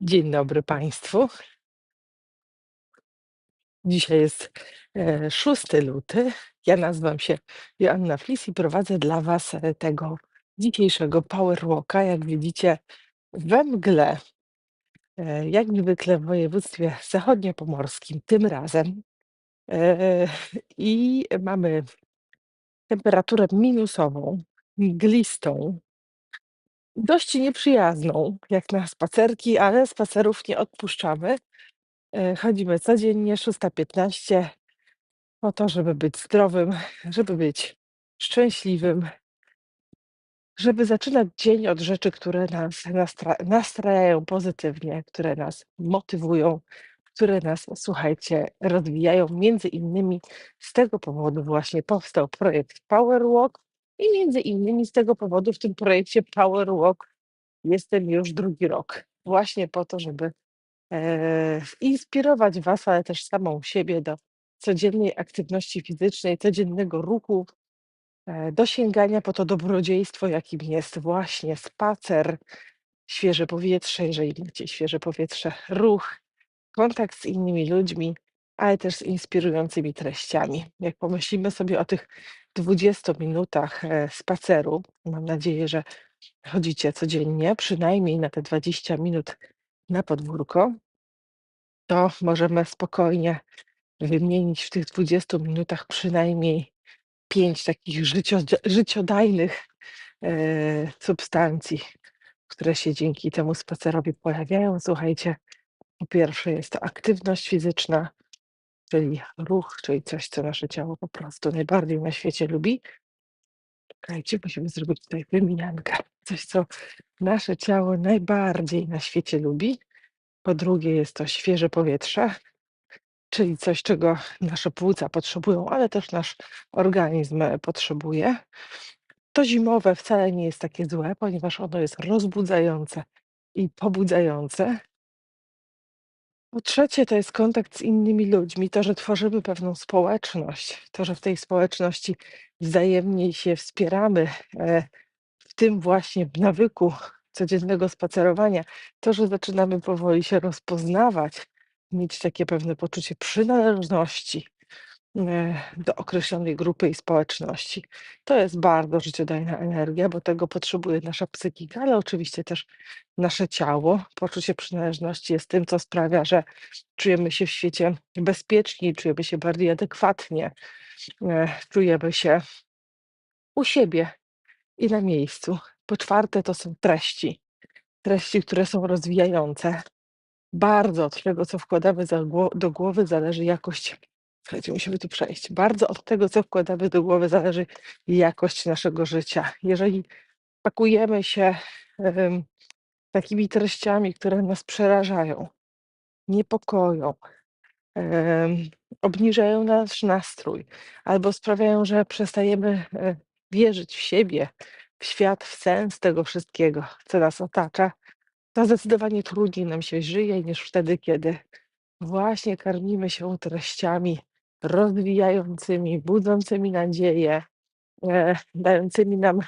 Dzień dobry Państwu. Dzisiaj jest e, 6 luty. Ja nazywam się Joanna Flis i prowadzę dla Was e, tego dzisiejszego Power Walka. Jak widzicie, we mgle, e, jak zwykle w województwie zachodniopomorskim, tym razem. E, I mamy temperaturę minusową, mglistą, dość nieprzyjazną, jak na spacerki, ale spacerów nie odpuszczamy. E, Chodzimy codziennie, 6.15, po to, żeby być zdrowym, żeby być szczęśliwym, żeby zaczynać dzień od rzeczy, które nas nastra nastrajają pozytywnie, które nas motywują, które nas, słuchajcie, rozwijają. Między innymi z tego powodu właśnie powstał projekt Power Walk i między innymi z tego powodu w tym projekcie Power Walk jestem już drugi rok. Właśnie po to, żeby e, inspirować Was, ale też samą siebie do codziennej aktywności fizycznej, codziennego ruchu, e, do sięgania po to dobrodziejstwo, jakim jest właśnie spacer, świeże powietrze, jeżeli macie świeże powietrze, ruch, kontakt z innymi ludźmi, ale też z inspirującymi treściami. Jak pomyślimy sobie o tych 20 minutach e, spaceru, mam nadzieję, że chodzicie codziennie, przynajmniej na te 20 minut na podwórko, to możemy spokojnie wymienić w tych 20 minutach przynajmniej 5 takich życio, życiodajnych e, substancji, które się dzięki temu spacerowi pojawiają. Słuchajcie, po pierwsze jest to aktywność fizyczna, czyli ruch, czyli coś, co nasze ciało po prostu najbardziej na świecie lubi. Czekajcie, musimy zrobić tutaj wymiankę. Coś, co nasze ciało najbardziej na świecie lubi. Po drugie jest to świeże powietrze, czyli coś, czego nasze płuca potrzebują, ale też nasz organizm e, potrzebuje. To zimowe wcale nie jest takie złe, ponieważ ono jest rozbudzające i pobudzające. Po trzecie, to jest kontakt z innymi ludźmi, to, że tworzymy pewną społeczność, to, że w tej społeczności wzajemnie się wspieramy, e, w tym właśnie nawyku codziennego spacerowania, to, że zaczynamy powoli się rozpoznawać, mieć takie pewne poczucie przynależności do określonej grupy i społeczności. To jest bardzo życiodajna energia, bo tego potrzebuje nasza psychika, ale oczywiście też nasze ciało. Poczucie przynależności jest tym, co sprawia, że czujemy się w świecie bezpieczniej, czujemy się bardziej adekwatnie, czujemy się u siebie i na miejscu. Po czwarte, to są treści. Treści, które są rozwijające. Bardzo od tego, co wkładamy do głowy, zależy jakość. Słuchajcie, musimy tu przejść. Bardzo od tego, co wkładamy do głowy, zależy jakość naszego życia. Jeżeli pakujemy się em, takimi treściami, które nas przerażają, niepokoją, em, obniżają nasz nastrój albo sprawiają, że przestajemy e, wierzyć w siebie, w świat, w sens tego wszystkiego, co nas otacza, to zdecydowanie trudniej nam się żyje niż wtedy, kiedy właśnie karmimy się treściami rozwijającymi, budzącymi nadzieję, e, dającymi nam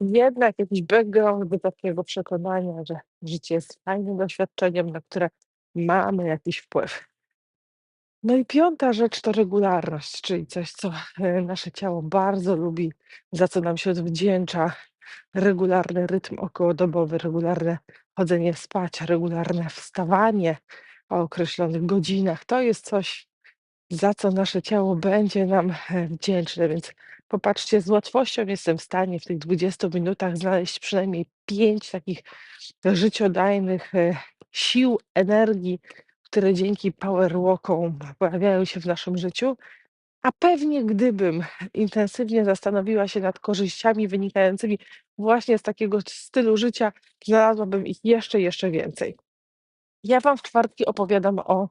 jednak jakiś background do takiego przekonania, że życie jest fajnym doświadczeniem, na które mamy jakiś wpływ. No i piąta rzecz to regularność, czyli coś, co e, nasze ciało bardzo lubi, za co nam się odwdzięcza. Regularny rytm okołodobowy, regularne chodzenie spać, regularne wstawanie o określonych godzinach. To jest coś, za co nasze ciało będzie nam e, wdzięczne. Więc popatrzcie, z łatwością jestem w stanie w tych 20 minutach znaleźć przynajmniej pięć takich życiodajnych e, sił, energii, które dzięki power walkom pojawiają się w naszym życiu. A pewnie gdybym intensywnie zastanowiła się nad korzyściami wynikającymi właśnie z takiego stylu życia, znalazłabym ich jeszcze, jeszcze więcej. Ja Wam w czwartki opowiadam o,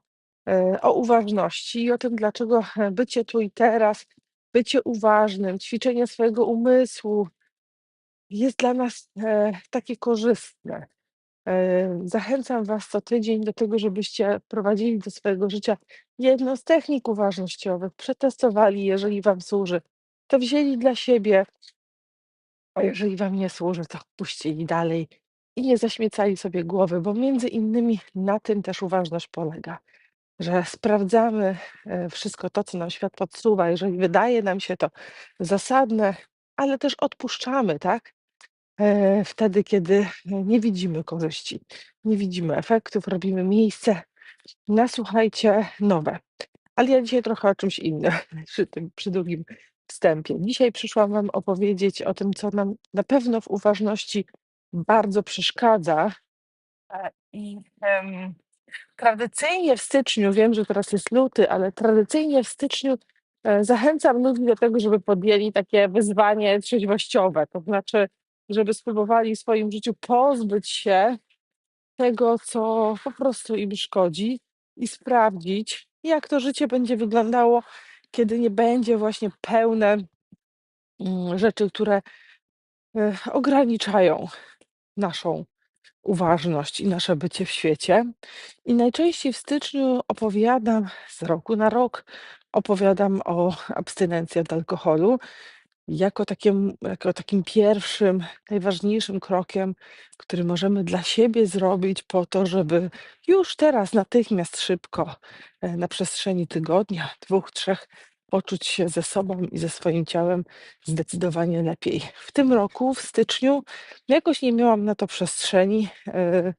e, o uważności i o tym, dlaczego e, bycie tu i teraz, bycie uważnym, ćwiczenie swojego umysłu jest dla nas e, takie korzystne. Zachęcam Was co tydzień do tego, żebyście prowadzili do swojego życia jedną z technik uważnościowych, przetestowali, jeżeli Wam służy, to wzięli dla siebie, a jeżeli Wam nie służy, to puścili dalej i nie zaśmiecali sobie głowy, bo między innymi na tym też uważność polega, że sprawdzamy e, wszystko to, co nam świat podsuwa, jeżeli wydaje nam się to zasadne, ale też odpuszczamy, tak? E, Wtedy, kiedy nie widzimy korzyści, nie widzimy efektów, robimy miejsce na, słuchajcie, nowe. Ale ja dzisiaj trochę o czymś innym przy tym, przy długim wstępie. Dzisiaj przyszłam Wam opowiedzieć o tym, co nam na pewno w uważności bardzo przeszkadza. E, I tradycyjnie w styczniu, wiem, że teraz jest luty, ale tradycyjnie w styczniu e, zachęcam ludzi do tego, żeby podjęli takie wyzwanie trzeźwościowe, to znaczy, żeby spróbowali w swoim życiu pozbyć się tego, co po prostu im szkodzi i sprawdzić, jak to życie będzie wyglądało, kiedy nie będzie właśnie pełne mm, rzeczy, które e, ograniczają naszą uważność i nasze bycie w świecie. I najczęściej w styczniu opowiadam, z roku na rok, opowiadam o abstynencji od alkoholu jako takim, jako takim pierwszym, najważniejszym krokiem, który możemy dla siebie zrobić po to, żeby już teraz, natychmiast, szybko, e, na przestrzeni tygodnia, dwóch, trzech, poczuć się ze sobą i ze swoim ciałem zdecydowanie lepiej. W tym roku, w styczniu, jakoś nie miałam na to przestrzeni e,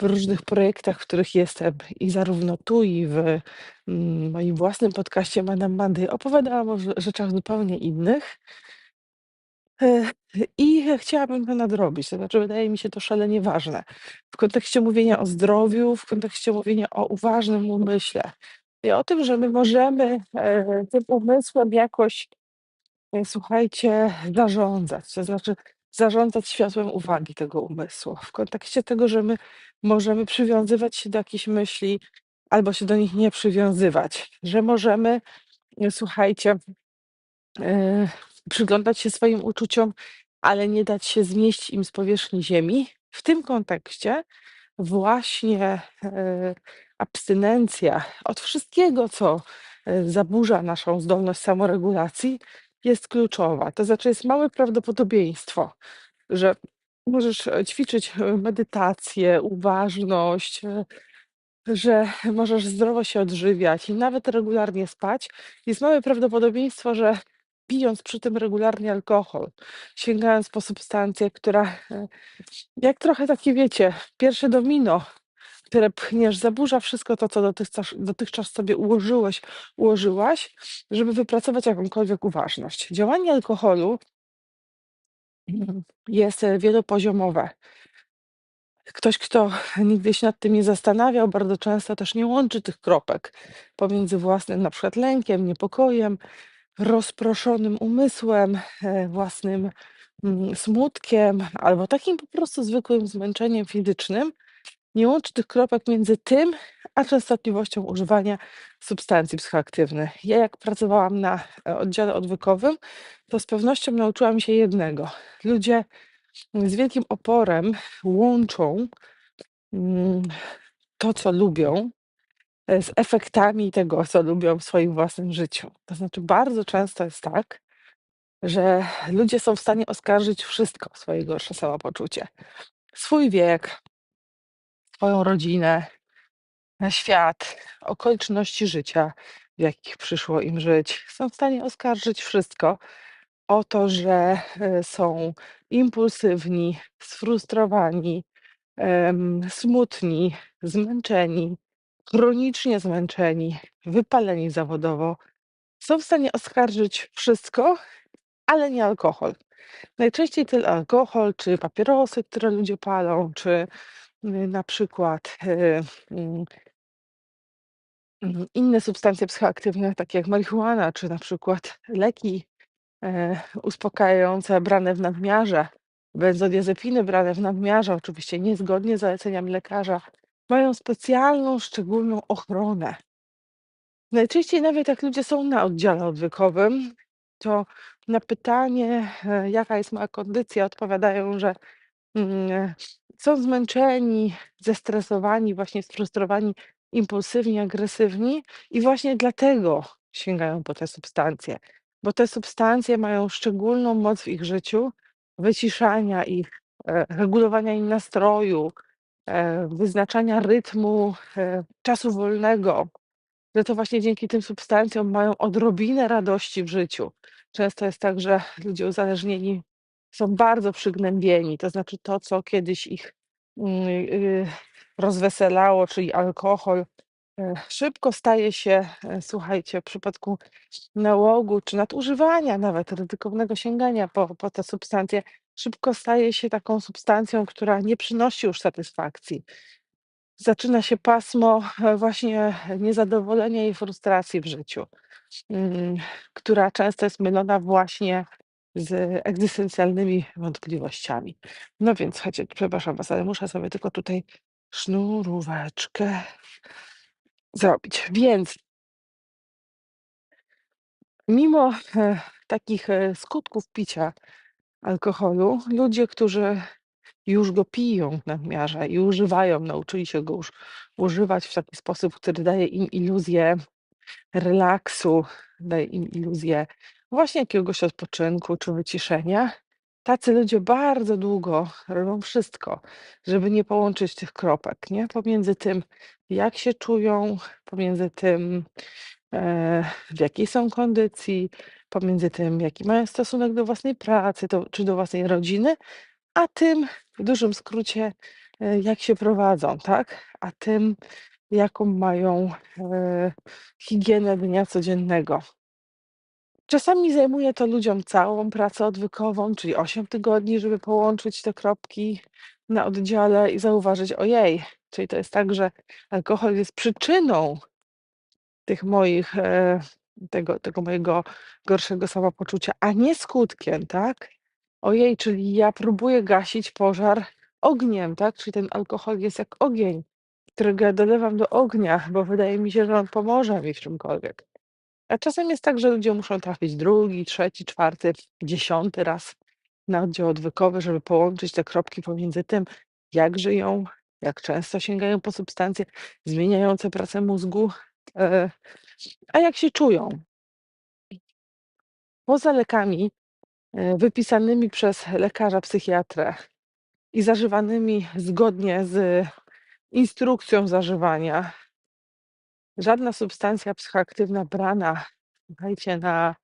w różnych projektach, w których jestem i zarówno tu, i w mm, moim własnym podcaście Madame Mandy opowiadałam o rze- rzeczach zupełnie innych. E, I chciałabym to nadrobić, to znaczy wydaje mi się to szalenie ważne w kontekście mówienia o zdrowiu, w kontekście mówienia o uważnym umyśle i o tym, że my możemy e, tym umysłem jakoś, e, słuchajcie, zarządzać, to znaczy zarządzać światłem uwagi tego umysłu, w kontekście tego, że my możemy przywiązywać się do jakichś myśli albo się do nich nie przywiązywać, że możemy, e, słuchajcie, przyglądać się swoim uczuciom, ale nie dać się zmieść im z powierzchni ziemi. W tym kontekście właśnie abstynencja od wszystkiego, co e, zaburza naszą zdolność samoregulacji, jest kluczowa. To znaczy, jest małe prawdopodobieństwo, że możesz e, ćwiczyć e, medytację, uważność, że możesz zdrowo się odżywiać i nawet regularnie spać, jest małe prawdopodobieństwo, że pijąc przy tym regularnie alkohol, sięgając po substancję, która, jak trochę takie wiecie, pierwsze domino, które pchniesz, zaburza wszystko to, co dotychczas, dotychczas sobie ułożyłeś, ułożyłaś, żeby wypracować jakąkolwiek uważność. Działanie alkoholu jest e, wielopoziomowe. Ktoś, kto nigdy się nad tym nie zastanawiał, bardzo często też nie łączy tych kropek pomiędzy własnym na przykład lękiem, niepokojem, rozproszonym umysłem, e, własnym mm, smutkiem albo takim po prostu zwykłym zmęczeniem fizycznym. Nie łączy tych kropek między tym, a częstotliwością używania substancji psychoaktywnych. Ja, jak pracowałam na e, oddziale odwykowym, to z pewnością nauczyłam się jednego. Ludzie z wielkim oporem łączą mm, to, co lubią, e, z efektami tego, co lubią w swoim własnym życiu. To znaczy, bardzo często jest tak, że ludzie są w stanie oskarżyć wszystko, swoje gorsze samopoczucie. Swój wiek, swoją rodzinę, e, świat, okoliczności życia, w jakich przyszło im żyć. Są w stanie oskarżyć wszystko o to, że e, są impulsywni, sfrustrowani, smutni, zmęczeni, chronicznie zmęczeni, wypaleni zawodowo. Są w stanie oskarżyć wszystko, ale nie alkohol. Najczęściej ten alkohol, czy papierosy, które ludzie palą, czy na przykład y, mm, inne substancje psychoaktywne, takie jak marihuana, czy na przykład leki e, uspokajające brane w nadmiarze, benzodiazepiny brane w nadmiarze, oczywiście niezgodnie z zaleceniami lekarza, mają specjalną, szczególną ochronę. Najczęściej nawet jak ludzie są na oddziale odwykowym, to na pytanie, e, jaka jest moja kondycja, odpowiadają, że mm, są zmęczeni, zestresowani, właśnie sfrustrowani, impulsywni, agresywni i właśnie dlatego sięgają po te substancje, bo te substancje mają szczególną moc w ich życiu wyciszania ich e, regulowania im nastroju, e, wyznaczania rytmu, e, czasu wolnego, że to właśnie dzięki tym substancjom mają odrobinę radości w życiu. Często jest tak, że ludzie uzależnieni są bardzo przygnębieni, to znaczy to, co kiedyś ich mm, y, rozweselało, czyli alkohol, e, szybko staje się, e, słuchajcie, w przypadku nałogu czy nadużywania nawet ryzykownego sięgania po, po te substancje, szybko staje się taką substancją, która nie przynosi już satysfakcji. Zaczyna się pasmo e, właśnie niezadowolenia i frustracji w życiu, mm, która często jest mylona właśnie z egzystencjalnymi wątpliwościami. No więc słuchajcie, przepraszam was, ale muszę sobie tylko tutaj sznuróweczkę zrobić. Więc mimo e, takich e, skutków picia alkoholu, ludzie, którzy już go piją w nadmiarze i używają, nauczyli się go już używać w taki sposób, który daje im iluzję relaksu, daje im iluzję właśnie jakiegoś odpoczynku czy wyciszenia. Tacy ludzie bardzo długo robią wszystko, żeby nie połączyć tych kropek, nie? Pomiędzy tym, jak się czują, pomiędzy tym, e, w jakiej są kondycji, pomiędzy tym, jaki mają stosunek do własnej pracy, to, czy do własnej rodziny, a tym, w dużym skrócie, e, jak się prowadzą, tak? A tym, jaką mają e, higienę dnia codziennego. Czasami zajmuje to ludziom całą pracę odwykową, czyli 8 tygodni, żeby połączyć te kropki na oddziale i zauważyć, ojej, czyli to jest tak, że alkohol jest przyczyną tych moich, e, tego, tego mojego gorszego samopoczucia, a nie skutkiem, tak? Ojej, czyli ja próbuję gasić pożar ogniem, tak? Czyli ten alkohol jest jak ogień, którego ja dolewam do ognia, bo wydaje mi się, że on pomoże mi w czymkolwiek. A czasem jest tak, że ludzie muszą trafić drugi, trzeci, czwarty, dziesiąty raz na oddział odwykowy, żeby połączyć te kropki pomiędzy tym, jak żyją, jak często sięgają po substancje zmieniające pracę mózgu, e, a jak się czują. Poza lekami e, wypisanymi przez lekarza psychiatrę i zażywanymi zgodnie z instrukcją zażywania, żadna substancja psychoaktywna brana, słuchajcie, na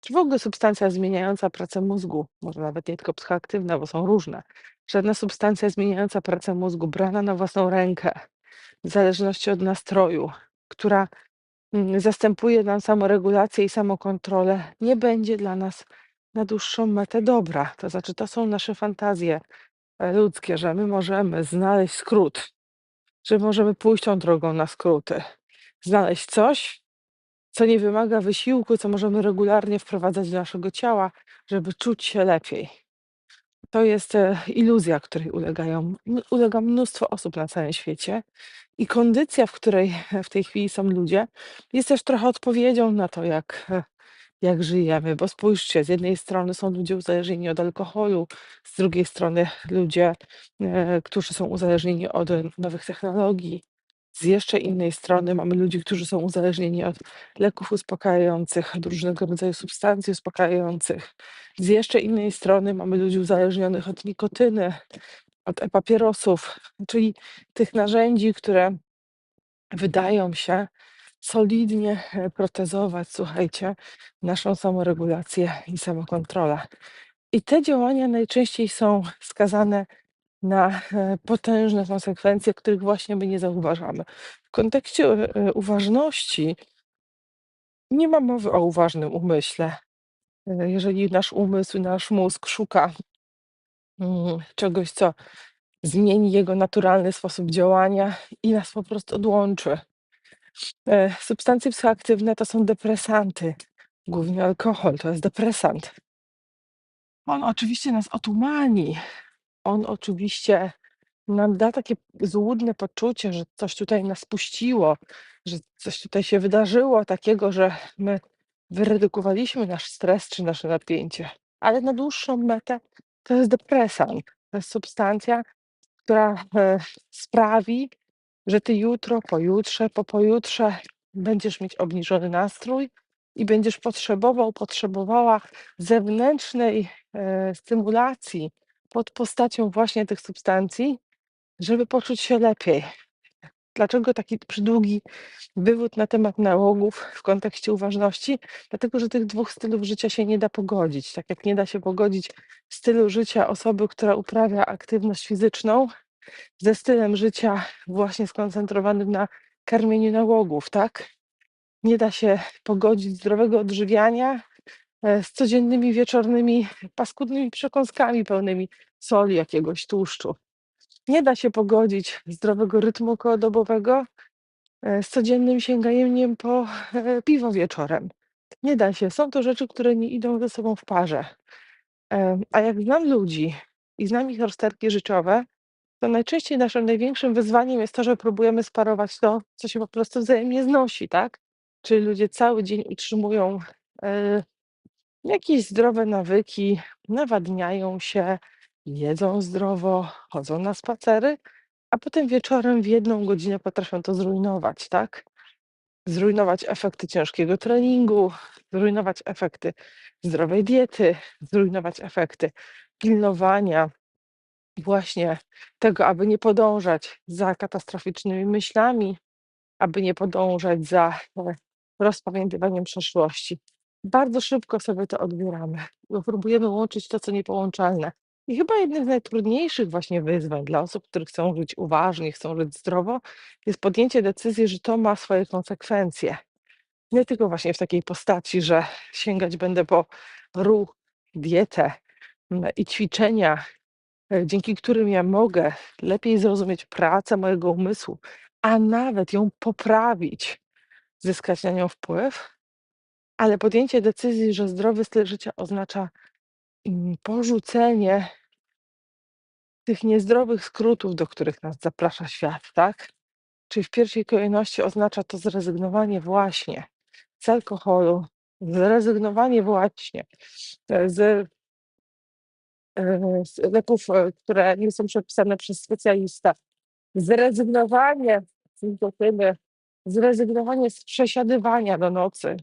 czy w ogóle substancja zmieniająca pracę mózgu, może nawet nie tylko psychoaktywna, bo są różne. Żadna substancja zmieniająca pracę mózgu brana na własną rękę, w zależności od nastroju, która mm, zastępuje nam samoregulację i samokontrolę, nie będzie dla nas na dłuższą metę dobra. To znaczy, to są nasze fantazje e, ludzkie, że my możemy znaleźć skrót, że możemy pójść tą drogą na skróty, znaleźć coś, co nie wymaga wysiłku, co możemy regularnie wprowadzać do naszego ciała, żeby czuć się lepiej. To jest e, iluzja, której ulegają, ulega mnóstwo osób na całym świecie. I kondycja, w której w tej chwili są ludzie, jest też trochę odpowiedzią na to, jak, e, jak żyjemy. Bo spójrzcie, z jednej strony są ludzie uzależnieni od alkoholu, z drugiej strony ludzie, e, którzy są uzależnieni od nowych technologii, z jeszcze innej strony mamy ludzi, którzy są uzależnieni od leków uspokajających, od różnego rodzaju substancji uspokajających. Z jeszcze innej strony mamy ludzi uzależnionych od nikotyny, od e-papierosów, czyli tych narzędzi, które wydają się solidnie e, protezować, słuchajcie, naszą samoregulację i samokontrolę. I te działania najczęściej są skazane na e, potężne konsekwencje, których właśnie my nie zauważamy. W kontekście e, uważności nie ma mowy o uważnym umyśle. E, Jeżeli nasz umysł, nasz mózg szuka mm, czegoś, co zmieni jego naturalny sposób działania i nas po prostu odłączy. Substancje psychoaktywne to są depresanty, głównie alkohol to jest depresant. On oczywiście nas otumani, on oczywiście nam da takie złudne poczucie, że coś tutaj nas puściło, że coś tutaj się wydarzyło takiego, że my wyredukowaliśmy nasz stres czy nasze napięcie. Ale na dłuższą metę to jest depresant. To jest substancja, która e, sprawi, że ty jutro, pojutrze, po pojutrze będziesz mieć obniżony nastrój i będziesz potrzebował, potrzebowała zewnętrznej e, stymulacji, pod postacią właśnie tych substancji, żeby poczuć się lepiej. Dlaczego taki przydługi wywód na temat nałogów w kontekście uważności? Dlatego, że tych dwóch stylów życia się nie da pogodzić. Tak jak nie da się pogodzić stylu życia osoby, która uprawia aktywność fizyczną, ze stylem życia właśnie skoncentrowanym na karmieniu nałogów, tak? Nie da się pogodzić zdrowego odżywiania z codziennymi wieczornymi paskudnymi przekąskami pełnymi soli, jakiegoś tłuszczu. Nie da się pogodzić zdrowego rytmu kołodobowego e, z codziennym sięganiem po e, piwo wieczorem. Nie da się. Są to rzeczy, które nie idą ze sobą w parze. E, A jak znam ludzi i znam ich rozterki życiowe, to najczęściej naszym największym wyzwaniem jest to, że próbujemy sparować to, co się po prostu wzajemnie znosi, tak? Czyli ludzie cały dzień utrzymują e, jakieś zdrowe nawyki, nawadniają się, jedzą zdrowo, chodzą na spacery, a potem wieczorem w jedną godzinę potrafią to zrujnować, tak? Zrujnować efekty ciężkiego treningu, zrujnować efekty zdrowej diety, zrujnować efekty pilnowania właśnie tego, aby nie podążać za katastroficznymi myślami, aby nie podążać za e, rozpamiętywaniem przeszłości. Bardzo szybko sobie to odbieramy, bo próbujemy łączyć to, co niepołączalne. I chyba jednym z najtrudniejszych właśnie wyzwań dla osób, które chcą żyć uważnie, chcą żyć zdrowo, jest podjęcie decyzji, że to ma swoje konsekwencje. Nie tylko właśnie w takiej postaci, że sięgać będę po ruch, dietę mm, i ćwiczenia, e, dzięki którym ja mogę lepiej zrozumieć pracę mojego umysłu, a nawet ją poprawić, zyskać na nią wpływ, ale podjęcie decyzji, że zdrowy styl życia oznacza mm, porzucenie tych niezdrowych skrótów, do których nas zaprasza świat, tak? Czyli w pierwszej kolejności oznacza to zrezygnowanie właśnie z alkoholu, zrezygnowanie właśnie e, z, e, z leków, e, które nie są przepisane przez specjalista, zrezygnowanie z nikotyny, zrezygnowanie z przesiadywania do nocy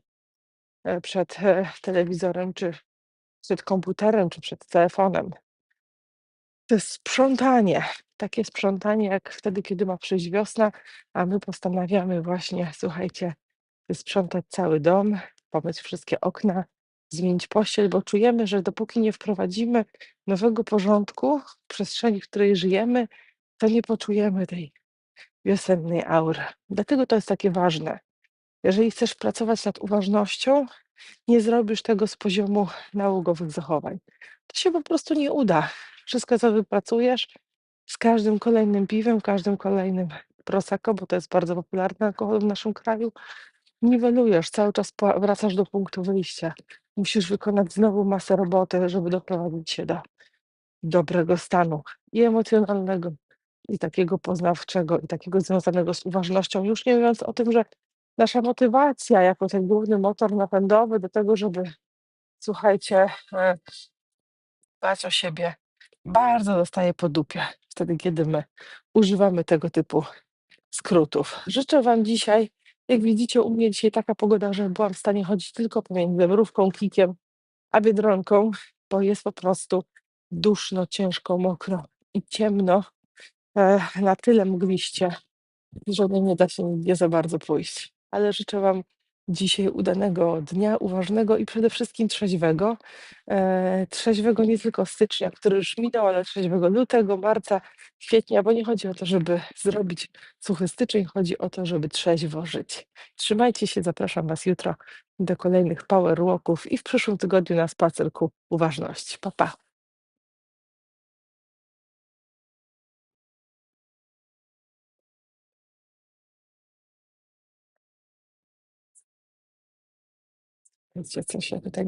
e, przed e, telewizorem, czy przed komputerem, czy przed telefonem. To jest sprzątanie. Takie sprzątanie, jak wtedy, kiedy ma przyjść wiosna, a my postanawiamy właśnie, słuchajcie, sprzątać cały dom, pomyć wszystkie okna, zmienić pościel, bo czujemy, że dopóki nie wprowadzimy nowego porządku w przestrzeni, w której żyjemy, to nie poczujemy tej wiosennej aury. Dlatego to jest takie ważne. Jeżeli chcesz pracować nad uważnością, nie zrobisz tego z poziomu nałogowych zachowań. To się po prostu nie uda. Wszystko, co wypracujesz, z każdym kolejnym piwem, każdym kolejnym prosecco, bo to jest bardzo popularny alkohol w naszym kraju, niwelujesz, cały czas wracasz do punktu wyjścia. Musisz wykonać znowu masę roboty, żeby doprowadzić się do dobrego stanu i emocjonalnego, i takiego poznawczego, i takiego związanego z uważnością. Już nie mówiąc o tym, że nasza motywacja jako ten główny motor napędowy do tego, żeby, słuchajcie, e, dbać o siebie, bardzo dostaje po dupie wtedy, kiedy my używamy tego typu skrótów. Życzę Wam dzisiaj, jak widzicie, u mnie dzisiaj taka pogoda, że byłam w stanie chodzić tylko pomiędzy mrówką, kikiem, a biedronką, bo jest po prostu duszno, ciężko, mokro i ciemno, e, na tyle mgliście, że nie da się nigdzie za bardzo pójść. Ale życzę Wam dzisiaj udanego dnia, uważnego i przede wszystkim trzeźwego. E, trzeźwego nie tylko stycznia, który już minął, ale trzeźwego lutego, marca, kwietnia, bo nie chodzi o to, żeby zrobić suchy styczeń, chodzi o to, żeby trzeźwo żyć. Trzymajcie się, zapraszam Was jutro do kolejnych power walków i w przyszłym tygodniu na spacer ku uważności. Pa, pa. Wiecie, co się tutaj